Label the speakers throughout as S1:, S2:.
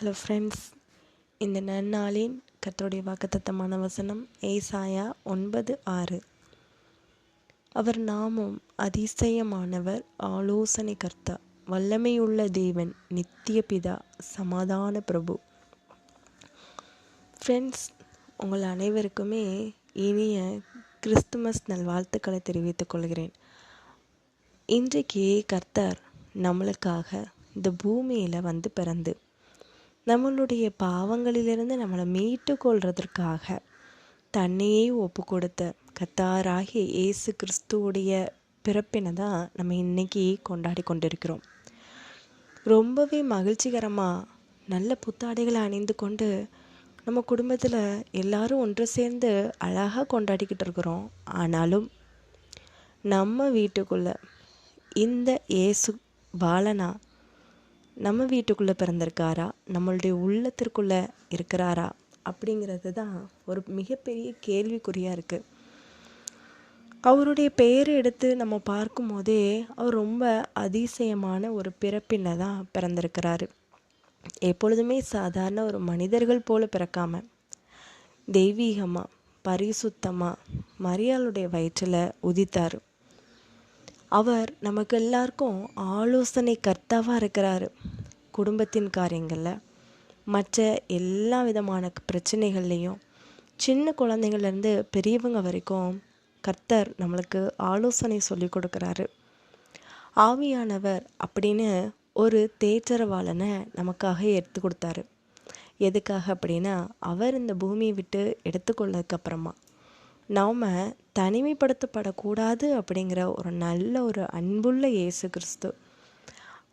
S1: Hello friends இந்த நன்னாளின் கர்த்தருடைய வாக்குத்தத்தமான வசனம் ஏசாயா ஒன்பது ஆறு. அவர் நாமும் அதிசயமானவர் ஆலோசனை கர்த்தா வல்லமையுள்ள தேவன் நித்திய பிதா சமாதான பிரபு. ஃப்ரெண்ட்ஸ் உங்கள் அனைவருக்குமே இனிய கிறிஸ்துமஸ் நல்வாழ்த்துக்களை தெரிவித்துக் கொள்கிறேன். இன்றைக்கு கர்த்தர் நம்மளுக்காக இந்த பூமியில் வந்து பிறந்து நம்மளுடைய பாவங்களிலிருந்து நம்மளை மீட்டு கொள்றதற்காக தன்னையே ஒப்பு கொடுத்த கத்தாராகிய இயேசு கிறிஸ்துவுடைய பிறப்பினை தான் நம்ம இன்னைக்கு கொண்டாடி கொண்டிருக்கிறோம். ரொம்பவே மகிழ்ச்சிகரமாக நல்ல புத்தாடைகளை அணிந்து கொண்டு நம்ம குடும்பத்தில் எல்லாரும் ஒன்று சேர்ந்து அழகாக கொண்டாடிக்கிட்டு இருக்கிறோம். ஆனாலும் நம்ம வீட்டுக்குள்ளே இந்த இயேசு பாலனா நம்ம வீட்டுக்குள்ளே பிறந்திருக்காரா? நம்மளுடைய உள்ளத்திற்குள்ளே இருக்கிறாரா? அப்படிங்கிறது தான் ஒரு மிகப்பெரிய கேள்விக்குறியாக இருக்குது அவருடைய பெயரை எடுத்து நம்ம பார்க்கும்போதே அவர் ரொம்ப அதிசயமான ஒரு பிறப்பினை தான் பிறந்திருக்கிறாரு. எப்பொழுதுமே சாதாரண ஒரு மனிதர்கள் போல பிறக்காம தெய்வீகமாக பரிசுத்தமாக மரியாளுடைய வயிற்றில் உதித்தார். அவர் நமக்கு எல்லாருக்கும் ஆலோசனை கர்த்தாவாக இருக்கிறாரு குடும்பத்தின் காரியங்களில். மற்ற எல்லா விதமான பிரச்சனைகள்லேயும் சின்ன குழந்தைங்கள்லேருந்து பெரியவங்க வரைக்கும் கர்த்தர் நம்மளுக்கு ஆலோசனை சொல்லி கொடுக்குறாரு. ஆவியானவர் அப்படின்னு ஒரு தேற்றரவாளனை நமக்காக எடுத்து கொடுத்தாரு. எதுக்காக அப்படின்னா அவர் இந்த பூமியை விட்டு எடுத்துக்கொள்ளதுக்கப்புறமா நாம் தனிமைப்படுத்தப்படக்கூடாது அப்படிங்கிற ஒரு நல்ல ஒரு அன்புள்ள இயேசு கிறிஸ்து.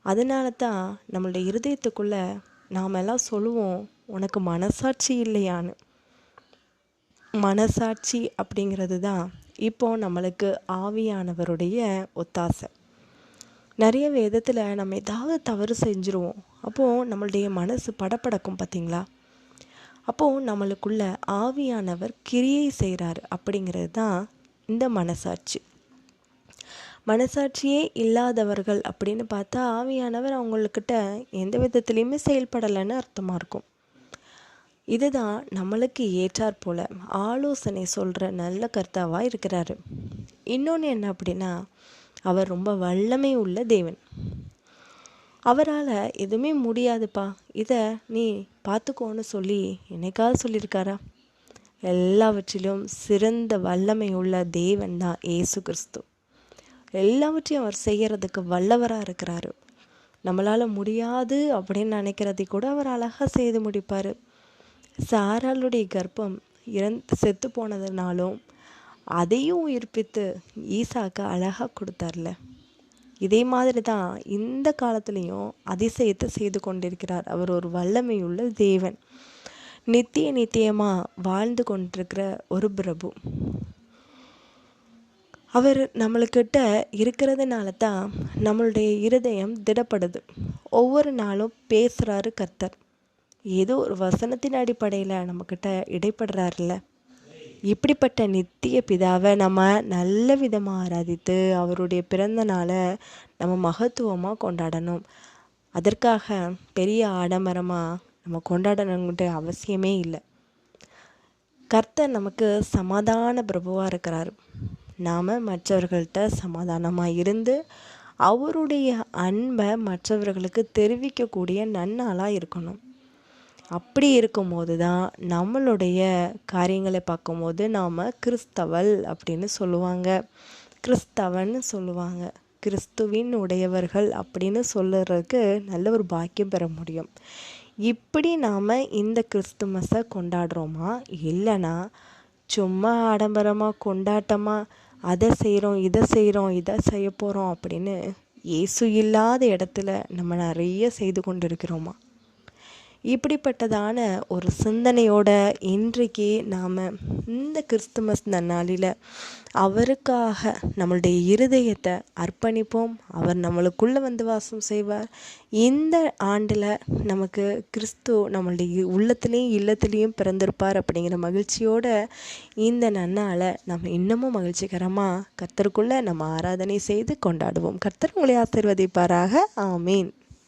S1: அதனால தான் நம்மளுடைய இருதயத்துக்குள்ளே நாம் எல்லாம் சொல்லுவோம் உனக்கு மனசாட்சி இல்லையான்னு. மனசாட்சி அப்படிங்கிறது தான் இப்போ நம்மளுக்கு ஆவியானவருடைய ஒத்தாசை. நிறைய விதத்தில் நம்ம ஏதாவது தவறு செஞ்சுருவோம் அப்போது நம்மளுடைய மனசு படப்படக்கும் பார்த்தீங்களா அப்போது நம்மளுக்குள்ள ஆவியானவர் கிரியை செய்கிறார் அப்படிங்கிறது தான் இந்த மனசாட்சி. மனசாட்சியே இல்லாதவர்கள் அப்படின்னு பார்த்தா ஆவியானவர் அவங்கக்கிட்ட எந்த விதத்துலேயுமே செயல்படலைன்னு அர்த்தமாக இருக்கும். இதுதான் நம்மளுக்கு ஏற்றாற் போல ஆலோசனை சொல்கிற நல்ல கர்த்தாவாக இருக்கிறாரு. இன்னொன்று என்ன அப்படின்னா அவர் ரொம்ப வல்லமை உள்ள தேவன். அவரால் எதுவுமே முடியாதுப்பா. இதை நீ பார்த்துக்கோன்னு சொல்லி என்னைக்காவது சொல்லியிருக்காரா? எல்லாவற்றிலும் சிறந்த வல்லமை உள்ள தேவன் தான் ஏசு கிறிஸ்து. எல்லாவற்றையும் அவர் செய்கிறதுக்கு வல்லவராக இருக்கிறாரு. நம்மளால் முடியாது அப்படின்னு நினைக்கிறதை கூட அவர் அழகாக செய்து முடிப்பார். சாராளுடைய கர்ப்பம் இறந் செத்து போனதுனாலும் அதையும் உயிர்ப்பித்து ஈசாக்கு அழகாக கொடுத்தார்ல. இதே மாதிரி தான் இந்த காலத்துலேயும் அதிசயத்தை செய்து கொண்டிருக்கிறார். அவர் ஒரு வல்லமையுள்ள தேவன். நித்திய நித்தியமாக வாழ்ந்து கொண்டிருக்கிற ஒரு பிரபு. அவர் நம்மளுக்கிட்ட இருக்கிறதுனால தான் நம்மளுடைய இருதயம் திடப்படுது. ஒவ்வொரு நாளும் பேசுகிறாரு கர்த்தர். ஏதோ ஒரு வசனத்தின் அடிப்படையில் நம்மக்கிட்ட இடைப்படுறாருல்ல. இப்படிப்பட்ட நித்திய பிதாவை நம்ம நல்ல விதமாக ஆராதித்து அவருடைய பிறந்த நாளை நம்ம மகத்துவமாக கொண்டாடணும். அதற்காக பெரிய ஆடம்பரமாக நம்ம கொண்டாடணுங்கிற அவசியமே இல்லை. கர்த்தர் நமக்கு சமாதான பிரபுவாக இருக்கிறார். நாம் மற்றவர்கள்ட்ட சமாதானமாக இருந்து அவருடைய அன்பை மற்றவர்களுக்கு தெரிவிக்கக்கூடிய நன்னாளாக இருக்கணும். அப்படி இருக்கும்போது தான் நம்மளுடைய காரியங்களை பார்க்கும்போது நாம் கிறிஸ்தவல் அப்படின்னு சொல்லுவாங்க. கிறிஸ்தவன்னு சொல்லுவாங்க. கிறிஸ்துவின் உடையவர்கள் அப்படின்னு சொல்லுறதுக்கு நல்ல ஒரு பாக்கியம் பெற முடியும். இப்படி நாம் இந்த கிறிஸ்துமஸை கொண்டாடுறோமா? இல்லைனா சும்மா ஆடம்பரமாக கொண்டாட்டமாக அதை செய்கிறோம் இதை செய்கிறோம் இதை செய்ய போகிறோம் அப்படின்னு இயேசு இல்லாத இடத்துல நம்ம நிறைய செய்து கொண்டிருக்கிறோமா? இப்படிப்பட்டதான ஒரு சிந்தனையோட இன்றைக்கு நாம் இந்த கிறிஸ்துமஸ் நன்னாளில் அவருக்காக நம்மளுடைய இருதயத்தை அர்ப்பணிப்போம். அவர் நம்மளுக்குள்ளே வந்து வாசம் செய்வார். இந்த ஆண்டில் நமக்கு கிறிஸ்து நம்மளுடைய உள்ளத்துலேயும் இல்லத்துலேயும் பிறந்திருப்பார் அப்படிங்கிற மகிழ்ச்சியோட இந்த நன்னாளை நம்ம இன்னமும் மகிழ்ச்சிகரமாக கர்த்தருக்குள்ளே நம்ம ஆராதனை செய்து கொண்டாடுவோம். கர்த்தர் உங்களை ஆசிர்வதிப்பாராக. ஆமீன்.